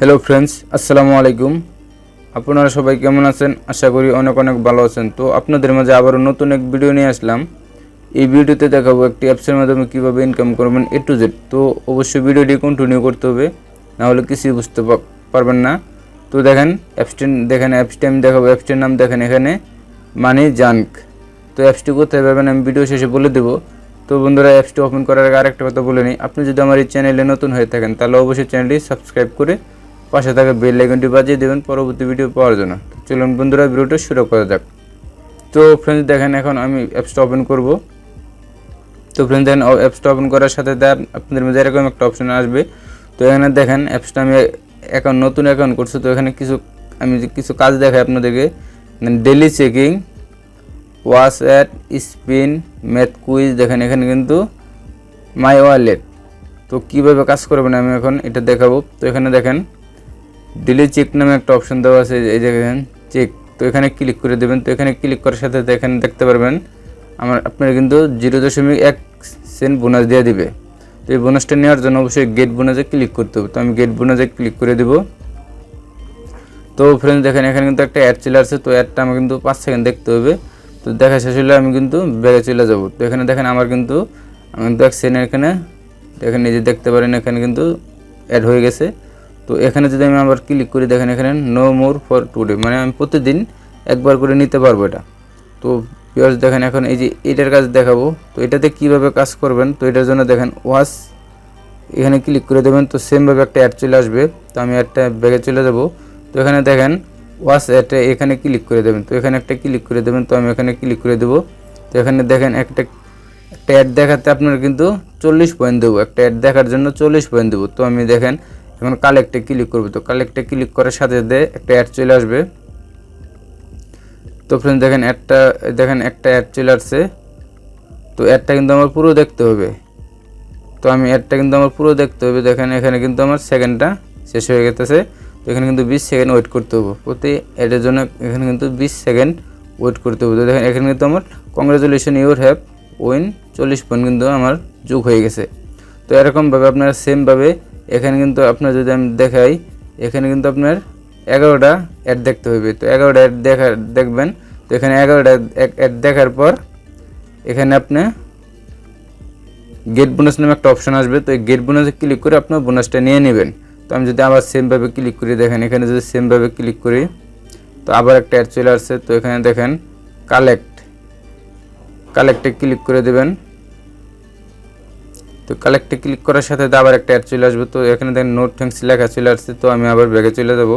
Hello friends আসসালামু আলাইকুম আপনারা সবাই কেমন আছেন? আশা করি অনেক অনেক ভালো আছেন। তো আপনাদের মাঝে আবারও নতুন এক ভিডিও নিয়ে আসলাম। এই ভিডিওতে দেখাবো একটি অ্যাপসের মাধ্যমে কীভাবে ইনকাম করবেন এ টু জেড তো অবশ্যই ভিডিওটি কন্টিনিউ করতে হবে। নাহলে কিছুই বুঝতে পারবেন না। তো দেখেন অ্যাপসটির দেখেন অ্যাপসটি আমি দেখাবো। অ্যাপসটির নাম দেখেন এখানে মানি জাঙ্ক তো অ্যাপসটি কোথায় পাবেন আমি ভিডিও শেষে বলে দেবো। তো বন্ধুরা অ্যাপসটি ওপেন করার আগে আরেকটা কথা বলে নিই। আপনি যদি আমার এই চ্যানেলে নতুন হয়ে থাকেন, তাহলে অবশ্যই চ্যানেলটি সাবস্ক্রাইব করে পাশে থাকা বেল আইকনটি বাজিয়ে দেবেন পরবর্তী ভিডিও পাওয়ার জন্য। চলুন বন্ধুরা, ভিডিওটা শুরু করা যাক। তো ফ্রেন্ডস দেখেন এখন আমি অ্যাপসটা ওপেন করব। তো ফ্রেন্ডস দেখেন অ্যাপসটা ওপেন করার সাথে আপনাদের মধ্যে এরকম একটা অপশন আসবে। তো এখানে দেখেন অ্যাপসটা আমি অ্যাকাউন্ট নতুন অ্যাকাউন্ট করছি। তো এখানে কিছু, আমি কিছু কাজ দেখাই আপনাদেরকে। Daily checking watch ad spin math quiz দেখেন এখানে কিন্তু মাই ওয়ালেট তো কীভাবে কাজ করবেন আমি এখন এটা দেখাবো। তো এখানে দেখেন ডিলি চেক নামে একটা অপশন দেওয়া আছে, এই দেখেন চেক তো এখানে ক্লিক করে দেবেন, তো এখানে ক্লিক করার সাথে সাথে এখানে দেখতে পারবেন, আমার, আপনার কিন্তু জিরো দশমিক এক সেন্ট বোনাস দিয়ে দিবে। তো এই বোনাসটা নেওয়ার জন্য অবশ্যই গেট বোনাসে ক্লিক করতে হবে। তো আমি গেট বোনাসে ক্লিক করে দেবো। তো ফ্রেন্ডস দেখেন, এখানে কিন্তু একটা অ্যাড চলে আসছে, তো অ্যাডটা আমার কিন্তু পাঁচ সেকেন্ড দেখতে হবে। তো দেখা শেষ হলে আমি কিন্তু ব্যাগে চলে যাব। তো এখানে দেখেন, আমার কিন্তু, আমি কিন্তু এক সেকেন্ড এখানে দেখেন নিজে দেখতে পারেন, এখানে কিন্তু অ্যাড হয়ে গেছে। তো এখানে যদি আমি আবার ক্লিক করি, দেখেন এখানে নো মোর ফর টুডে মানে আমি প্রতিদিন একবার করে নিতে পারব এটা। তো পিওর্স দেখেন এখন এই যে এটার কাজ দেখাবো, তো এটাতে কীভাবে কাজ করবেন, তো এটার জন্য দেখেন ওয়াশ এখানে ক্লিক করে দেবেন, তো সেমভাবে একটা অ্যাড চলে আসবে, তো আমি অ্যাডটা ব্যাগে চলে যাব। তো এখানে দেখেন ওয়াশ অ্যাডে এখানে ক্লিক করে দেবেন, তো এখানে একটা ক্লিক করে দেবেন, তো আমি এখানে ক্লিক করে দেবো। তো এখানে দেখেন একটা একটা অ্যাড দেখাতে আপনার কিন্তু চল্লিশ পয়েন্ট দেবো, একটা অ্যাড দেখার জন্য চল্লিশ পয়েন্ট দেবো। তো আমি দেখেন এখন কালেক্টে ক্লিক করব। তো কালেক্টে ক্লিক করার সাথে সাথে একটা অ্যাড চলে আসবে। তো ফ্রেন্ড দেখেন একটা দেখেন একটা অ্যাড চলে আসছে। তো অ্যাডটা কিন্তু আমার পুরো দেখতে হবে। তো আমি অ্যাডটা কিন্তু আমার পুরো দেখতে হবে। দেখেন এখানে কিন্তু আমার সেকেন্ডটা শেষ হয়ে গেতেছে। তো এখানে কিন্তু বিশ সেকেন্ড ওয়েট করতে হবে। প্রতি অ্যাডের জন্য এখানে কিন্তু বিশ সেকেন্ড ওয়েট করতে হবে। তো দেখেন এখানে কিন্তু আমার কংগ্রেচুলেশন ইউর হ্যাভ উইন চল্লিশ পয়েন্ট কিন্তু আমার যোগ হয়ে গেছে। তো এরকমভাবে আপনারা সেমভাবে এখানে কিন্তু আপনার যদি আমি দেখাই, এখানে কিন্তু আপনার এগারোটা অ্যাড দেখতে হবে তো এগারোটা অ্যাড দেখার দেখবেন, তো এখানে এগারোটা অ্যাড দেখার পর এখানে আপনি গেট বোনাস নামে একটা অপশন আসবে। তো এই গেট বোনাসে ক্লিক করে আপনার বোনাসটা নিয়ে নেবেন। তো আমি যদি আবার সেমভাবে ক্লিক করি, দেখেন, এখানে যদি সেমভাবে ক্লিক করি, তো আবার একটা অ্যাড চলে আসছে। তো এখানে দেখেন কালেক্ট কালেক্টে ক্লিক করে দেবেন। তো কালেক্টে ক্লিক করার সাথে আবার একটা অ্যাড চলে আসবে। তো এখানে দেখেন নোট থ্যাঙ্কস লেখা চলে আসছে, তো আমি আবার ব্যাগে চলে যাব।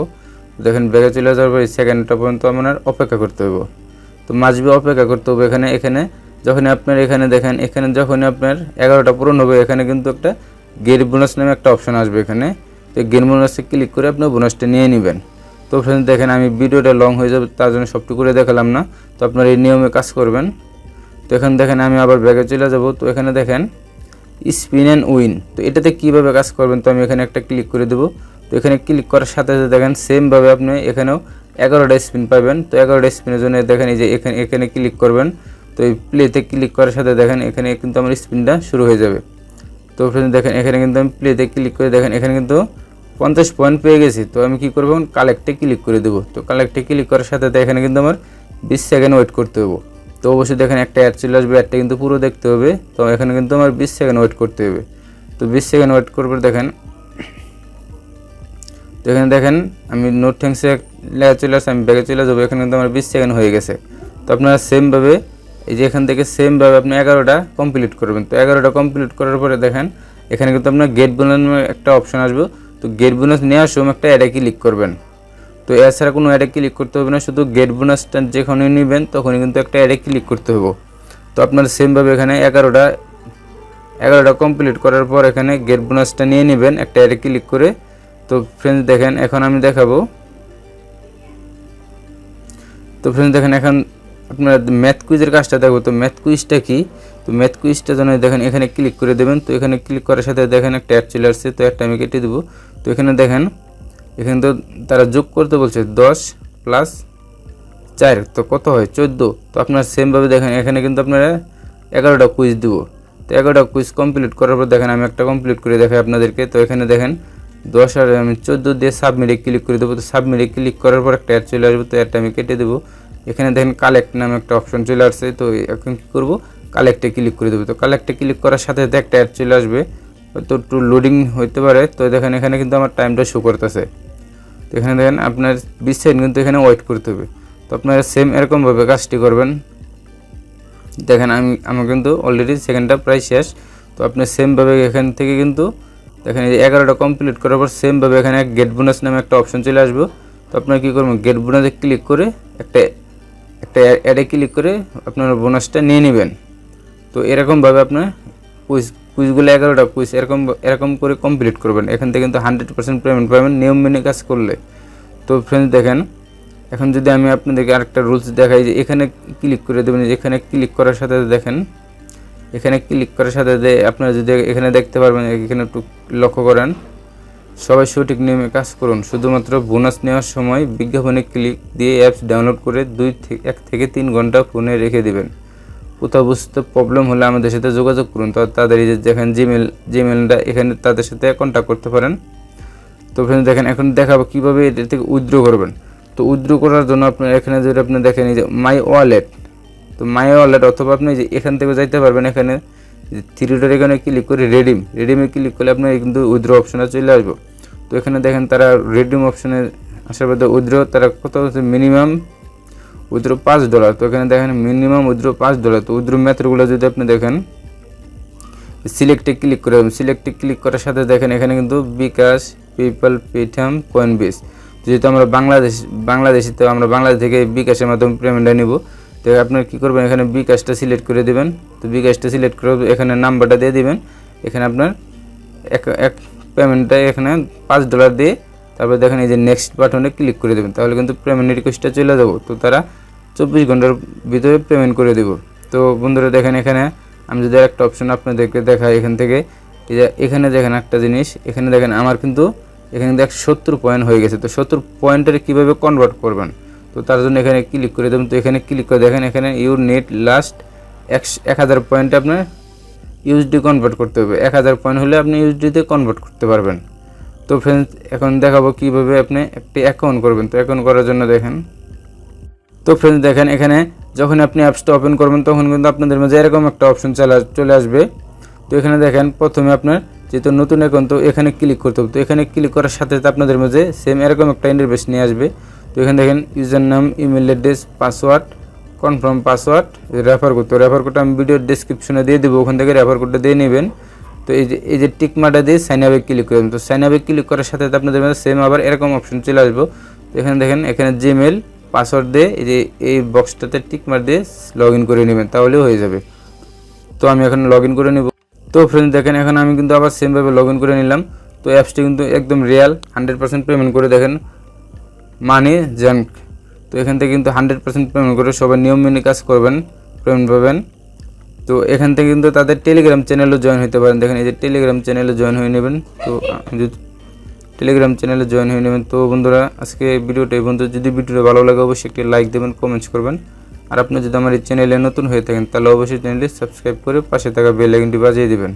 দেখেন ব্যাগে চলে যাওয়ার পর এই সেকেন্ডটা পর্যন্ত আমার অপেক্ষা করতে হবে। তো মাঝবে অপেক্ষা করতে হবে এখানে এখানে। যখন আপনার এখানে দেখেন, এখানে যখন আপনার এগারোটা পূরণ হবে, এখানে কিন্তু একটা গেট বোনাস নামে একটা অপশন আসবে এখানে। তো গেট বোনাসে ক্লিক করে আপনি বোনাসটা নিয়ে নেবেন। তো ফ্রেন্ড দেখেন আমি ভিডিওটা লং হয়ে যাবে, তার জন্য সবটুকু করে দেখালাম না। তো আপনার এই নিয়মে কাজ করবেন। তো এখানে দেখেন আমি আবার ব্যাগে চলে যাব। তো এখানে দেখেন স্পিন অ্যান্ড উইন। তো এটাতে কীভাবে কাজ করবেন তো আমি এখানে একটা ক্লিক করে দেবো। তো এখানে ক্লিক করার সাথে সাথে দেখেন সেমভাবে আপনি এখানেও এগারোটা স্পিন পাবেন। তো এগারোটা স্পিনের জন্য দেখেন এই যে এখানে এখানে ক্লিক করবেন। তো এই প্লেতে ক্লিক করার সাথে দেখেন এখানে কিন্তু আমার স্পিনটা শুরু হয়ে যাবে। তো দেখেন এখানে কিন্তু আমি প্লেতে ক্লিক করে দেখেন এখানে কিন্তু পঞ্চাশ পয়েন্ট পেয়ে গেছি। তো আমি কী করব? কালেক্টে ক্লিক করে দেবো। তো কালেক্টে ক্লিক করার সাথে সাথে এখানে কিন্তু আমার বিশ সেকেন্ড ওয়েট করতে হবে। তো অবশ্যই দেখেন একটা অ্যাড চলে আসবে অ্যাডটা কিন্তু পুরো দেখতে হবে। তো এখানে কিন্তু আমার বিশ সেকেন্ড ওয়েট করতে হবে। তো বিশ সেকেন্ড ওয়েট করবে দেখেন, তো এখানে দেখেন আমি নোট থ্যাংসে লেখা চলে আসছে আমি ব্যাগে চলে যাব, এখানে কিন্তু আমার বিশ সেকেন্ড হয়ে গেছে। তো আপনারা সেমভাবে এই যে এখান থেকে সেমভাবে আপনি এগারোটা কমপ্লিট করবেন। তো এগারোটা কমপ্লিট করার পরে দেখেন, এখানে কিন্তু আপনার গেট বোনাস একটা অপশন আসবে। তো গেট বোনাস নেওয়ার সময় একটা অ্যাডে ক্লিক করবেন। তো এছাড়া কোনো অ্যাডে ক্লিক করতে হবে না, শুধু গেট বোনাসটা যেখানে নেবেন তখনই কিন্তু একটা অ্যাডে ক্লিক করতে হবে। তো আপনার সেমভাবে এখানে এগারোটা এগারোটা কমপ্লিট করার পর এখানে গেট বোনাসটা নিয়ে নেবেন, একটা অ্যাডে ক্লিক করে। তো ফ্রেন্ডস দেখেন, এখন আমি দেখাবো। তো ফ্রেন্ডস দেখেন, এখন আপনার ম্যাথ কুইজের কাজটা দেখব। তো ম্যাথ কুইজটা কি? তো ম্যাথ কুইজটা জন্য দেখেন, এখানে ক্লিক করে দেবেন। তো এখানে ক্লিক করার সাথে দেখেন, একটা অ্যাড চলে আসছে, তো একটা আমি কেটে দেবো। তো এখানে দেখেন এখানে তো তারা যোগ করতে বলছে দশ প্লাস চার, তো কত হয়? চোদ্দ। তো আপনার সেমভাবে দেখেন, এখানে কিন্তু আপনারা এগারোটা কুইজ দেবো। তো এগারোটা কুইজ কমপ্লিট করার পর দেখেন, আমি একটা কমপ্লিট করে দেখাই আপনাদেরকে। তো এখানে দেখেন, দশ আর আমি চোদ্দ দিয়ে সাবমিটে ক্লিক করে দেবো। তো সাবমিটে ক্লিক করার পর একটা অ্যাড চলে আসবে, তো অ্যাডটা আমি কেটে দেবো। এখানে দেখেন কালেক্ট নামে একটা অপশন চলে আসছে, তো এখন কী করব? কালেক্টে ক্লিক করে দেবো। তো কালেক্টে ক্লিক করার সাথে সাথে একটা অ্যাড চলে আসবে। তো একটু লোডিং হইতে পারে। তো দেখেন, এখানে কিন্তু আমার টাইমটা শো করতেছে। তো এখানে দেখেন আপনার বিশ সেকেন্ড কিন্তু এখানে ওয়েট করতে হবে। তো আপনারা সেম এরকমভাবে কাজটি করবেন। দেখেন আমি, আমার কিন্তু অলরেডি সেকেন্ডটা প্রায় শেষ। তো আপনি সেমভাবে এখান থেকে কিন্তু দেখেন এই এগারোটা কমপ্লিট করার পর সেমভাবে এখানে গেট বোনাস নামে একটা অপশন চলে আসবে। তো আপনারা কী করবেন? গেট বোনাসে ক্লিক করে একটা একটা অ্যাডে ক্লিক করে আপনার বোনাসটা নিয়ে নেবেন। তো এরকমভাবে আপনার কুইজ, কুইজগুলো এগারোটা কুইজ, এরকম এরকম করে কমপ্লিট করবেন। এখান থেকে কিন্তু হান্ড্রেড পার্সেন্ট পেমেন্ট পাবেন, নিয়ম মেনে কাজ করলে। তো ফ্রেন্ডস দেখেন, এখন যদি আমি আপনাদেরকে আরেকটা রুলস দেখাই, যে এখানে ক্লিক করে দেবেন এখানে ক্লিক করার সাথে দেখেন, এখানে ক্লিক করার সাথে যে আপনারা যদি এখানে দেখতে পারবেন, এখানে একটু লক্ষ্য করেন, সবাই সঠিক নিয়মে কাজ করুন। শুধুমাত্র বোনাস নেওয়ার সময় বিজ্ঞাপনে ক্লিক দিয়ে অ্যাপস ডাউনলোড করে দুই এক থেকে তিন ঘণ্টা ফোনে রেখে দেবেন। কোথাও প্রবলেম হলে আমাদের সাথে যোগাযোগ করুন। তো তাদের এই যে দেখেন জিমেল জিমেলটা এখানে তাদের সাথে কন্ট্যাক্ট করতে পারেন। তো ফ্রেন্ড দেখেন, এখন দেখাবো কীভাবে এটা থেকে উইথড্র করবেন। তো উইথড্র করার জন্য আপনার এখানে যদি আপনি দেখেন এই যে মাই ওয়ালেট তো মাই ওয়ালেট অথবা আপনি যে এখান থেকে যাইতে পারবেন এখানে থ্রিটার এখানে ক্লিক করে রেডিম রেডিমে ক্লিক করলে আপনার কিন্তু উইথড্র অপশনে চলে আসব। তো এখানে দেখেন তারা রেডিম অপশনে আসার পর উইথড্র, তারা কত মিনিমাম উইথড্র পাঁচ ডলার। তো এখানে দেখেন মিনিমাম উইথড্র পাঁচ ডলার। তো উইথড্র মেথডগুলো যদি আপনি দেখেন সিলেক্টে ক্লিক করে সিলেক্টে ক্লিক করার সাথে দেখেন এখানে কিন্তু bKash PayPal Paytm Coinbase যেহেতু আমরা বাংলাদেশ বাংলাদেশি তো আমরা বাংলাদেশ থেকে বিকাশের মাধ্যমে পেমেন্টটা নিব, তো আপনার কী করবেন? এখানে বিকাশটা সিলেক্ট করে দেবেন। তো বিকাশটা সিলেক্ট করে এখানে নাম্বারটা দিয়ে দেবেন। এখানে আপনার এক এক পেমেন্টটা এখানে পাঁচ ডলার দিয়ে তারপর দেখেন এই যে নেক্সট বাটনে ক্লিক করে দেবেন। তাহলে কিন্তু পেমেন্ট রিকোয়েস্টটা চলে যাব। তো তারা চব্বিশ ঘণ্টার ভিতরে পেমেন্ট করে দেবো। তো বন্ধুরা দেখেন এখানে আমি যদি একটা অপশন আপনাদেরকে দেখাই এখান থেকে এখানে দেখেন একটা জিনিস, এখানে দেখেন আমার কিন্তু এখানে দেখ সত্তর পয়েন্ট হয়ে গেছে। তো সত্তর পয়েন্টের কীভাবে কনভার্ট করবেন? তো তার জন্য এখানে ক্লিক করে দেবেন। তো এখানে ক্লিক করে দেখেন এখানে ইউর নেট লাস্ট এক হাজার পয়েন্টে আপনার ইউএসডি কনভার্ট করতে হবে। এক হাজার পয়েন্ট হলে আপনি ইউএসডিতে কনভার্ট করতে পারবেন। তো ফ্রেন্ডস এখন দেখাবো কীভাবে আপনি একটি অ্যাকাউন্ট করবেন। তো অ্যাকাউন্ট করার জন্য দেখেন। তো ফ্রেন্ডস দেখেন এখানে যখন আপনি অ্যাপসটা ওপেন করবেন, তখন কিন্তু আপনাদের মাঝে এরকম একটা অপশন চলে চলে আসবে। তো এখানে দেখেন, প্রথমে আপনার যেহেতু নতুন অ্যাকাউন্ট তো এখানে ক্লিক করতে হবে। তো এখানে ক্লিক করার সাথে সাথে আপনাদের মাঝে সেম এরকম একটা ইন্টারভেস নিয়ে আসবে। তো এখানে দেখেন user name email address password confirm password refer code তো রেফার কোডটা আমি ভিডিওর ডিসক্রিপশনে দিয়ে দেবো, ওখান থেকে রেফার কোডটা দিয়ে নেবেন। তো এই যে এই যে টিকমাটা দিয়ে সাইন আপে ক্লিক করবেন তো সাইন আপে ক্লিক করার সাথে আপনাদের মাঝে সেম আবার এরকম অপশন চলে আসব। তো এখানে দেখেন, এখানে জিমেল পাসওয়ার্ড দিয়ে এই যে, এই বক্সটাতে টিকমার দিয়ে লগ ইন করে নেবেন, তাহলেও হয়ে যাবে। তো আমি এখন লগ ইন করে নেব। তো ফ্রেন্ড দেখেন, এখন আমি কিন্তু আবার সেমভাবে লগ ইন করে নিলাম। তো অ্যাপসটি কিন্তু একদম রিয়াল হান্ড্রেড পার্সেন্ট পেমেন্ট করে দেখেন। মানি জাঙ্ক তো এখান থেকে কিন্তু হান্ড্রেড পার্সেন্ট পেমেন্ট করে সবাই নিয়ম মেনে কাজ করবেন পেমেন্ট পাবেন। তো এখান থেকে কিন্তু তাদের টেলিগ্রাম চ্যানেলও জয়েন হতে পারেন। দেখেন, এই যে টেলিগ্রাম চ্যানেলে জয়েন হয়ে নেবেন। তো যদি টেলিগ্রাম চ্যানেলে জয়েন হয়ে নেবেন। তো বন্ধুরা, আজকে ভিডিওটা এই বন্ধু যদি ভিডিওটা ভালো লাগে, অবশ্যই একটি লাইক দেবেন কমেন্টস করবেন। আর আপনি যদি আমার এই চ্যানেলে নতুন হয়ে থাকেন, তাহলে অবশ্যই চ্যানেলটি সাবস্ক্রাইব করে পাশে থাকা বেল আইকনটি বাজিয়ে দেবেন।